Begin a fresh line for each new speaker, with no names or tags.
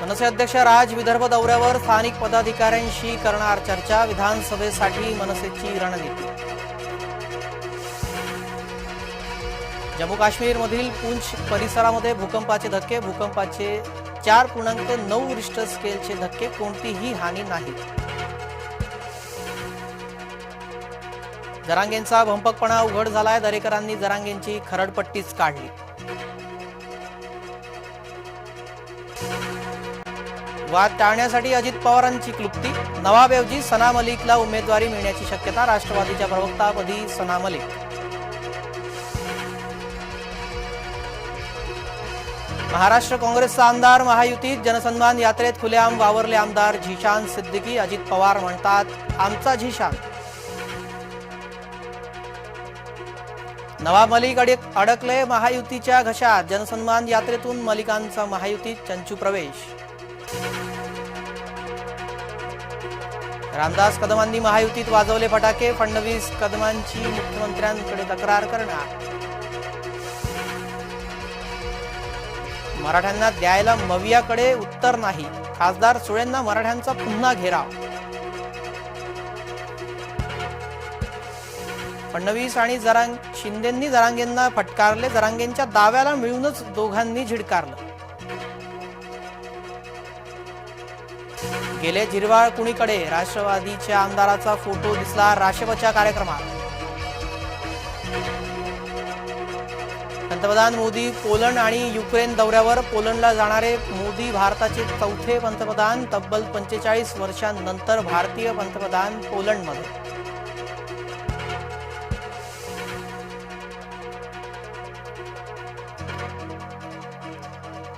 मनसे अध्यक्ष राज विदर्भ दौऱ्यावर स्थानिक पदाधिकाऱ्यांशी करणार चर्चा. विधानसभेसाठी मनसेची रणनीती. जम्मू काश्मीरमधील पूंछ परिसरामध्ये भूकंपाचे धक्के. भूकंपाचे चार पूर्णांक नऊ रिश्टर स्केलचे धक्के. कोणतीही हानी नाही. जरांगेंचा भंपकपणा उघड झालाय. दरेकरांनी जरांगेंची खरडपट्टीच काढली. वाद टाळण्यासाठी अजित पवारांची क्लुप्ती. नवाबऐवजी सना मलिकला उमेदवारी मिळण्याची शक्यता राष्ट्रवादीच्या प्रवक्तापदी सना मलिक. महाराष्ट्र काँग्रेसचा आमदार महायुतीत जनसन्मान यात्रेत खुलेआम वावरले आमदार झिशान सिद्दीकी. अजित पवार म्हणतात आमचा झिशान. नवाब मलिक अडक अडकले महायुतीच्या घशात. जनसन्मान यात्रेतून मलिकांचा महायुतीत चंचू प्रवेश. रामदास कदमांनी महायुतीत वाजवले फटाके फडणवीस कदमांची मुख्यमंत्र्यांकडे तक्रार करणार. मराठ्यांना द्यायला मवियाकडे उत्तर नाही. खासदार सुळेंना मराठ्यांचा पुन्हा घेराव. फडणवीस आणि जरांग शिंदेंनी जरांगेंना फटकारले जरांगेंच्या दाव्याला मिळूनच दोघांनी झिडकारलं. गेले झिरवाळ कुणीकडे? राष्ट्रवादीच्या आमदाराचा फोटो दिसला राष्ट्रपच्या कार्यक्रमात. पंतप्रधान मोदी पोलंड आणि युक्रेन दौऱ्यावर पोलंडला जाणारे मोदी भारताचे चौथे पंतप्रधान तब्बल पंचेचाळीस वर्षांनंतर भारतीय पंतप्रधान पोलंडमध्ये.